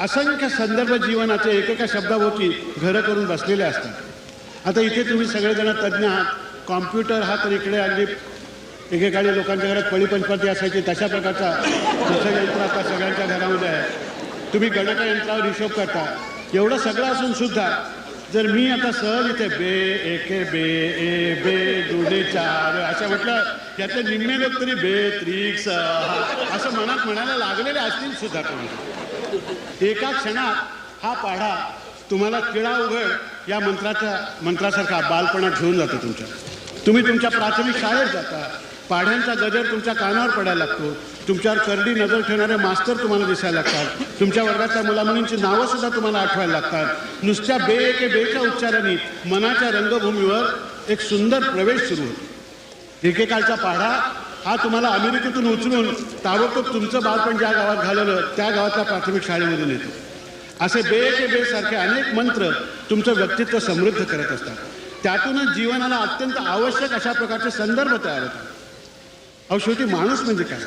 असंख्य संदर्भ जीवनाच्या एकेका शब्दाभोवती घरं करून बसलेले असतात. आता इथे तुम्ही सगळेजण तज्ज्ञ आहात. कॉम्प्युटर हा तर इकडे अगदी एकेकाळी लोकांच्या घरात पळी पंचपाती असायची तशा प्रकारचा जसं यंत्र आता सगळ्यांच्या घरामध्ये आहे. तुम्ही गणकयंत्रावर हिशोब करता. एवढं सगळं असून सुद्धा जर मी आता सहज इथे बे एके बे ए बे दुडे चार असं म्हटलं यातले निम्मे लोक तरी बे त्रिक सहा असं मनात म्हणायला लागलेले असतील सुद्धा तुम्ही. एका क्षणात हा पाढा तुम्हाला किळा उघड या मंत्राच्या मंत्रासारखा बालपणात घेऊन जातो तुमच्या. तुम्ही तुमच्या प्राथमिक शाळेत जाता. पाढ्यांचा गजर तुमच्या कानावर पडायला लागतो. तुमच्यावर करडी नजर ठेवणारे मास्तर तुम्हाला दिसायला लागतात. तुमच्या वर्गातल्या मुलामुलींची नावं सुद्धा तुम्हाला आठवायला लागतात. नुसत्या बे के बेच्या उच्चाराने मनाच्या रंगभूमीवर एक सुंदर प्रवेश सुरू होतो. एकेकाळचा पाढा हा तुम्हाला अमेरिकेतून उचलून ताबडतोब तुमचं बालपण ज्या गावात घालवलं त्या गावातल्या प्राथमिक शाळेमधून येतो. असे बे के बे सारखे अनेक मंत्र तुमचं व्यक्तित्व समृद्ध करत असतात. त्यातूनच जीवनाला अत्यंत आवश्यक अशा प्रकारचे संदर्भ तयार होतात. अहो शेवटी माणूस म्हणजे काय?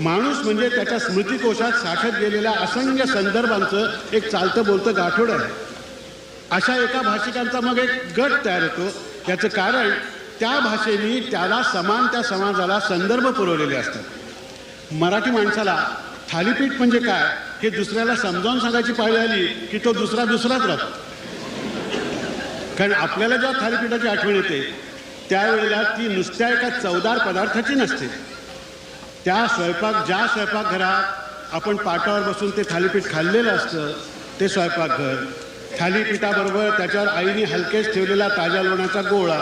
माणूस म्हणजे त्याच्या स्मृतिकोशात साठत गेलेल्या असंख्य संदर्भांचं एक चालतं बोलतं गाठोडं आहे. अशा एका भाषिकांचा मग एक गट तयार होतो. याचं कारण त्या भाषेने त्याला समान त्या समाजाला संदर्भ पुरवलेले असतात. मराठी माणसाला थालीपीठ म्हणजे काय हे दुसऱ्याला समजावून सांगायची पाळी आली की तो दुसरा दुसराच राहतो. कारण आपल्याला जेव्हा थालीपीठाची आठवण येते त्यावेळेला ती नुसत्या एका चवदार पदार्थाची नसते. त्या स्वयंपाक ज्या स्वयंपाकघरात आपण पाटावर बसून ते थालीपीठ खाल्लेलं असतं ते स्वयंपाकघर. थालीपीठाबरोबर त्याच्यावर आईने हलकेच ठेवलेला ताज्या लोण्याचा गोळा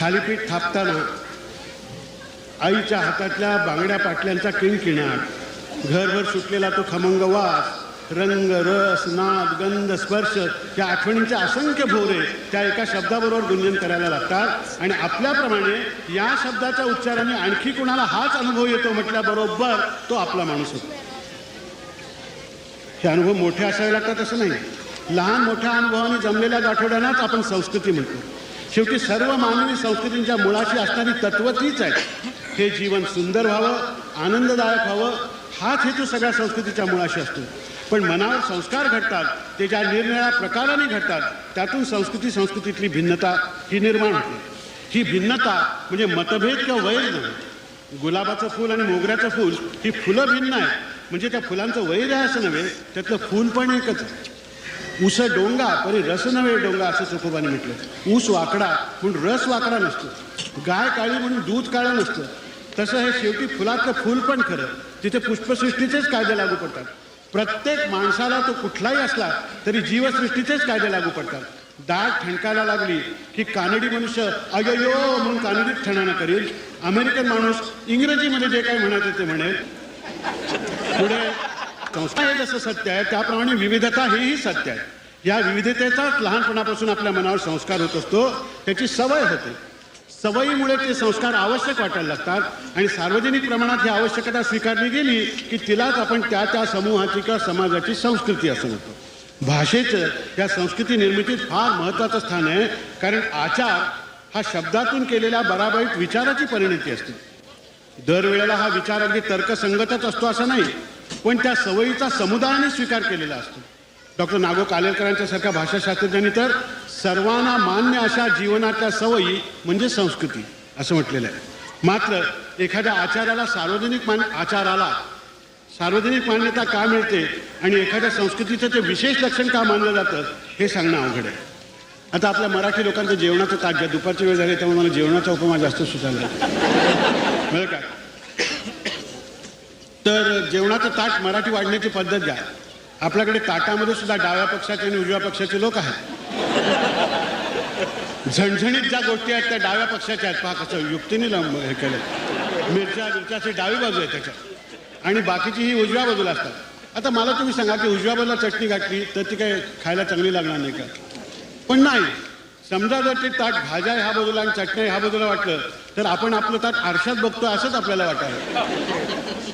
थालीपीठ थापताना आईच्या हातातल्या बांगड्या पाटल्यांचा किणकिणाट घरभर सुटलेला तो खमंग वास रंग रस नाद गंध स्पर्श या आठवणींचे असंख्य भोरे त्या एका शब्दाबरोबर गुंजन करायला लागतात. आणि आपल्याप्रमाणे या शब्दाच्या उच्चाराने आणखी कुणाला हाच अनुभव येतो म्हटल्याबरोबर तो आपला माणूस होतो. हे अनुभव मोठे असावे लागतात असं नाही. लहान मोठ्या अनुभवाने जमलेल्या गाठोड्यांनाच आपण संस्कृती म्हणतो. शेवटी सर्व मानवी संस्कृतींच्या मुळाशी असणारी तत्व तीच आहे. हे जीवन सुंदर व्हावं आनंददायक व्हावं हाच हेतू सगळ्या संस्कृतीच्या मुळाशी असतो. पण मनावर संस्कार घडतात ते ज्या निरनिळ्या प्रकाराने घडतात त्यातून संस्कृती संस्कृतीतली भिन्नता ही निर्माण होते. ही भिन्नता म्हणजे मतभेद किंवा वैर नव्हे गुलाबाचं फूल आणि मोगऱ्याचं फूल ही फुलं भिन्न आहेत. म्हणजे त्या फुलांचं वैर आहे असं नव्हे त्यातलं फूल पण एकच आहे. ऊस डोंगा परी रस नव्हे डोंगा असं चोखोबाने म्हटलं. ऊस वाकडा म्हणून रस वाकडा नसतो. गाय काळी म्हणून दूध काळं नसतं. तसं हे शेवटी फुलातलं फूल पण खरं. तिथे पुष्पसृष्टीचेच कायदे लागू पडतात. प्रत्येक माणसाला तो कुठलाही असला तरी जीवसृष्टीचेच कायदे लागू पडतात. दाट ठणकायला लागली की कानडी मनुष्य अययो म्हणून कानडीत ठणाणं करील. अमेरिकन माणूस इंग्रजीमध्ये जे काही म्हणायचं ते म्हणेल. पुढे संस्कार हे जसं सत्य आहे त्याप्रमाणे विविधता हेही सत्य आहे. या विविधतेचाच लहानपणापासून आपल्या मनावर संस्कार होत असतो त्याची सवय होते. सवयीमुळे ते संस्कार आवश्यक वाटायला लागतात आणि सार्वजनिक प्रमाणात ही आवश्यकता स्वीकारली गेली की तिलाच आपण त्या त्या समूहाची किंवा समाजाची संस्कृती असं म्हणतो. भाषेचं या संस्कृती निर्मितीत फार महत्त्वाचं स्थान आहे कारण आचार हा शब्दातून केलेल्या बराबरीत विचाराची परिणती असते. दरवेळेला हा विचार अगदी तर्कसंगतच असतो असं नाही पण त्या सवयीचा समुदायाने स्वीकार केलेला असतो. डॉक्टर नागो कालेलकरांच्या सारख्या भाषाशास्त्रज्ञांनी तर सर्वांना मान्य अशा जीवनातल्या सवयी म्हणजे संस्कृती असं म्हटलेलं आहे. मात्र एखाद्या आचाराला सार्वजनिक मान आचाराला सार्वजनिक मान्यता का मिळते आणि एखाद्या संस्कृतीचं ते विशेष लक्षण का मानलं जातं हे सांगणं अवघड आहे. आता आपल्या मराठी लोकांचं जेवणाचं ताट घ्या दुपारची वेळ झाली त्यामुळे मला जेवणाचा उपमा जास्त सुचायला बरं का? तर जेवणाचं ताट मराठी वाढण्याची पद्धत घ्या. आपल्याकडे ताटामध्ये सुद्धा डाव्या पक्षाचे आणि उजव्या पक्षाचे लोक आहेत. झणझणीत ज्या गोष्टी आहेत त्या डाव्या पक्षाच्या आहेत. पहा कसं युक्तीने लांब हे केलं. मिरच्या मिरच्याची डावी बाजू आहे त्याच्यात. आणि बाकीची ही उजव्या बाजूला असतात. आता मला तुम्ही सांगा की उजव्या बाजूला चटणी घातली तर ती काय खायला चांगली लागणार नाही का? पण नाही. समजा जर ते ताट भाज्या ह्या बाजूला आणि चटण्या ह्या बाजूला वाटलं तर आपण आपलं ताट आरशात बघतो असंच आपल्याला वाटायला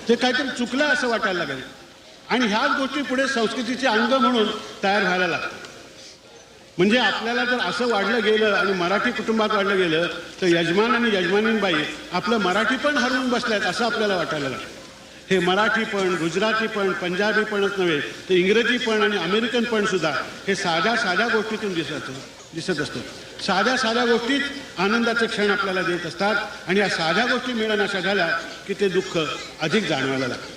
ते काहीतरी चुकलं असं वाटायला लागेल. आणि ह्याच गोष्टी पुढे संस्कृतीचे अंग म्हणून तयार व्हायला लागतात. म्हणजे आपल्याला जर असं वाढलं गेलं आणि मराठी कुटुंबात वाढलं गेलं तर यजमान आणि यजमानीनबाई आपलं मराठी पण हरवून बसल्यात असं आपल्याला वाटायला लागतं. हे मराठी पण गुजराती पण पंजाबी पणच नव्हे तर इंग्रजी पण आणि अमेरिकन पण सुद्धा हे साध्या साध्या गोष्टीतून दिसत दिसत असतो. साध्या साध्या गोष्टीत आनंदाचे क्षण आपल्याला देत असतात आणि या साध्या गोष्टी मिळण्याशा झाल्या की ते दुःख अधिक जाणवायला लागतं.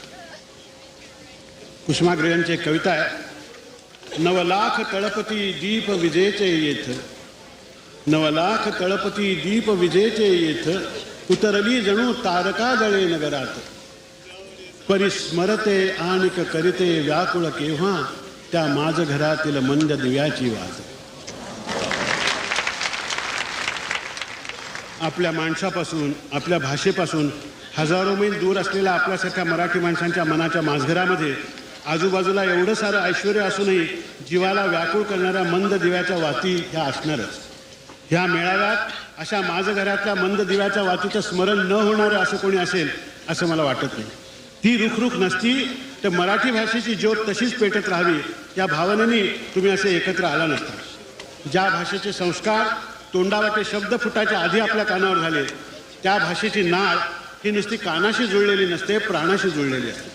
कुसुमाग्रजांची एक कविता आहे नवलाख तळपती दीप विजेचे येथ. नवलाख तळपती दीप विजेचे येथ उतरली जणू तारका जळे नगरात. परिस्मरते आणिक करिते व्याकुळ केव्हा त्या माझ घरातील मंद दिव्याची वाच आपल्या माणसापासून आपल्या भाषेपासून हजारो मैल दूर असलेल्या आपल्यासारख्या मराठी माणसांच्या मनाच्या माझघरामध्ये आजूबाजूला एवढं सारं ऐश्वर असूनही जीवाला व्याकुळ करणाऱ्या मंद दिव्याच्या वाती ह्या असणारच. ह्या मेळाव्यात अशा माझघरातल्या मंद दिव्याच्या वातीचं स्मरण न होणारं असं कोणी असेल असं मला वाटत नाही. ती रुखरुख नसती तर मराठी भाषेची ज्योत तशीच पेटत राहावी या भावनेने तुम्ही असे एकत्र आला नसता. ज्या भाषेचे संस्कार तोंडावाटे शब्द फुटाच्या आधी आपल्या कानावर झाले. त्या भाषेची नाळ ही नुसती कानाशी जुळलेली नसते प्राणाशी जुळलेली असते.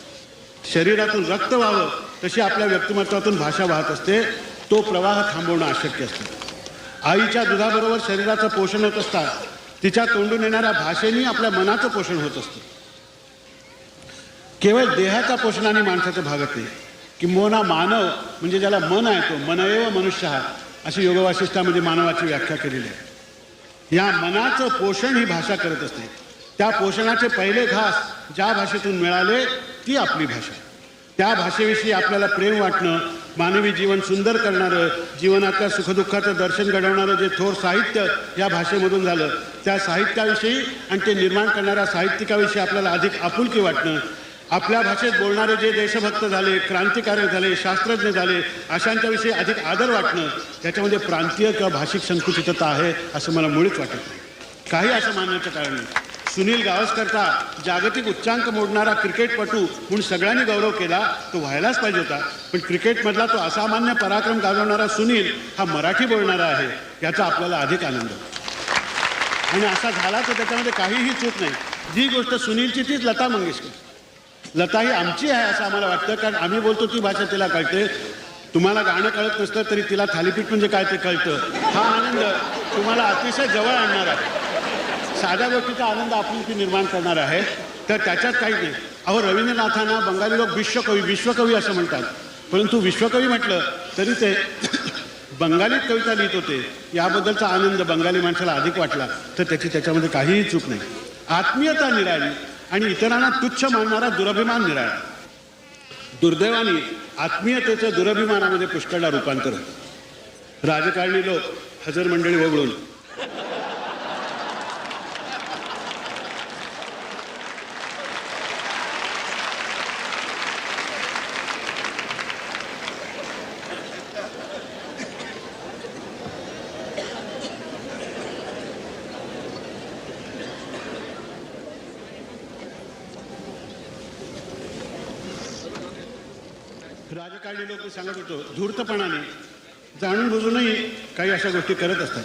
शरीरातून रक्त व्हावं तशी आपल्या व्यक्तिमत्वातून भाषा वाहत असते. तो प्रवाह थांबवणं अशक्य असतं. आईच्या दुधाबरोबर शरीराचं पोषण होत असतात तिच्या तोंडून येणाऱ्या भाषेने आपल्या मनाचं पोषण होत असतं. केवळ देहाच्या पोषणाने माणसाचं भागत नाही किंबहुना मानव म्हणजे ज्याला मन आहे तो मनएव मनुष्य. हा अशी योगवासिष्ठामध्ये म्हणजे मानवाची व्याख्या केलेली आहे. या मनाचं पोषण ही भाषा करत असते. त्या पोषणाचे पहिले घास ज्या भाषेतून मिळाले ती आपली भाषा. त्या भाषेविषयी आपल्याला प्रेम वाटणं मानवी जीवन सुंदर करणारं जीवनातल्या सुखदुःखाचं दर्शन घडवणारं जे थोर साहित्य या भाषेमधून झालं त्या साहित्याविषयी आणि ते निर्माण करणाऱ्या साहित्यिकाविषयी आपल्याला अधिक आपुलकी वाटणं आपल्या भाषेत बोलणारे जे देशभक्त झाले क्रांतिकारक झाले शास्त्रज्ञ झाले अशांच्याविषयी अधिक आदर वाटणं त्याच्यामध्ये प्रांतीय किंवा भाषिक संकुचितता आहे असं मला मुळीच वाटत नाही. काही असं मानण्याचं कारण नाही सुनील गावस्करचा जागतिक उच्चांक मोडणारा क्रिकेटपटू म्हणून सगळ्यांनी गौरव केला तो व्हायलाच पाहिजे होता. पण क्रिकेटमधला तो असामान्य पराक्रम गाजवणारा सुनील हा मराठी बोलणारा आहे याचा आपल्याला अधिक आनंद. आणि असा झाला तर त्याच्यामध्ये काहीही चूक नाही. जी गोष्ट सुनीलची तीच लता मंगेशकर. लता ही आमची आहे असं आम्हाला वाटतं कारण आम्ही बोलतो ती भाषा तिला कळते. तुम्हाला गाणं कळत नसतं तरी तिला थालीपीठ म्हणजे काय ते कळतं. हा आनंद तुम्हाला अतिशय जवळ आणणार आहे. साध्या गोष्टीचा आनंद आपुलकी निर्माण करणार आहे. तर त्याच्यात काही नाही. अहो रवींद्रनाथांना बंगाली लोक विश्वकवी विश्वकवी असं म्हणतात. परंतु विश्वकवी म्हटलं तरी ते बंगालीत कविता लिहित होते. याबद्दलचा आनंद बंगाली माणसाला अधिक वाटला. तर त्याची त्याच्यामध्ये काहीही चूक नाही. आत्मीयता निराळी. आणि इतरांना तुच्छ मानणारा दुरभिमान निराळा दुर्दैवाने आत्मीयतेचं दुरभिमानामध्ये पुष्कळला रूपांतर होतं. राजकारणी लोक हजर मंडळी वगळून राजकारणी लोक सांगत होतो धूर्तपणाने. जाणून बुजूनही काही अशा गोष्टी करत असतात.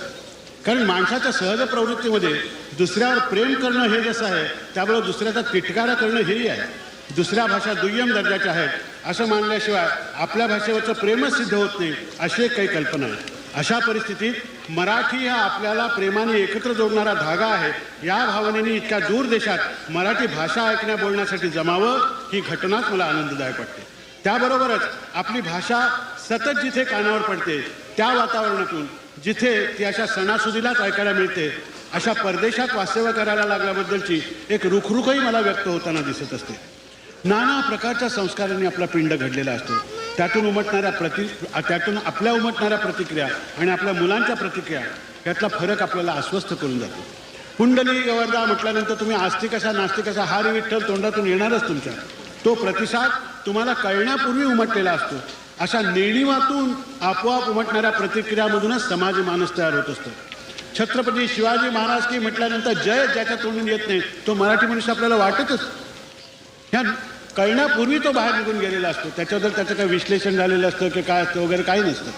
कारण माणसाच्या सहज प्रवृत्तीमध्ये दुसऱ्यावर प्रेम करणं हे जसं आहे त्याबरोबर दुसऱ्याचा तिटकारा करणं हेही आहे. दुसऱ्या भाषा दुय्यम दर्जाच्या आहेत असं मानल्याशिवाय आपल्या भाषेवरचं प्रेमच सिद्ध होत नाही अशी एक काही कल्पना आहे. अशा परिस्थितीत मराठी हा आपल्याला प्रेमाने एकत्र जोडणारा धागा आहे. या भावनेने इतक्या दूर देशात मराठी भाषा ऐकण्या बोलण्यासाठी जमावं ही घटनाच मला आनंददायक वाटते. त्याबरोबरच आपली भाषा सतत जिथे कानावर पडते त्या वातावरणातून जिथे ती अशा सणासुदीलाच ऐकायला मिळते अशा परदेशात वास्तव्य करायला लागल्याबद्दलची एक रुखरुखही मला व्यक्त होताना दिसत असते. नाना प्रकारच्या संस्कारांनी आपला पिंड घडलेला असतो. त्यातून उमटणाऱ्या प्रति त्यातून आपल्या उमटणाऱ्या प्रतिक्रिया आणि आपल्या मुलांच्या प्रतिक्रिया यातला फरक आपल्याला अस्वस्थ करून जातो. कुंडली गवर्धा म्हटल्यानंतर तुम्ही आस्तिक असा नास्तिक असा हार विठ्ठल तोंडातून येणारच तुमच्या. तो प्रतिसाद तुम्हाला कळण्यापूर्वी उमटलेला असतो. अशा नेणीवातून आपोआप उमटणाऱ्या प्रतिक्रियामधूनच समाज मानस तयार होत असतो. छत्रपती शिवाजी महाराज की म्हटल्यानंतर जय ज्याच्या तोंडून येत नाही तो मराठी मनुष्य आपल्याला वाटतच. ह्या कळण्यापूर्वी तो बाहेर निघून गेलेला असतो. त्याच्याबद्दल त्याचं काही विश्लेषण झालेलं असतं की काय असतं वगैरे काही नसतं.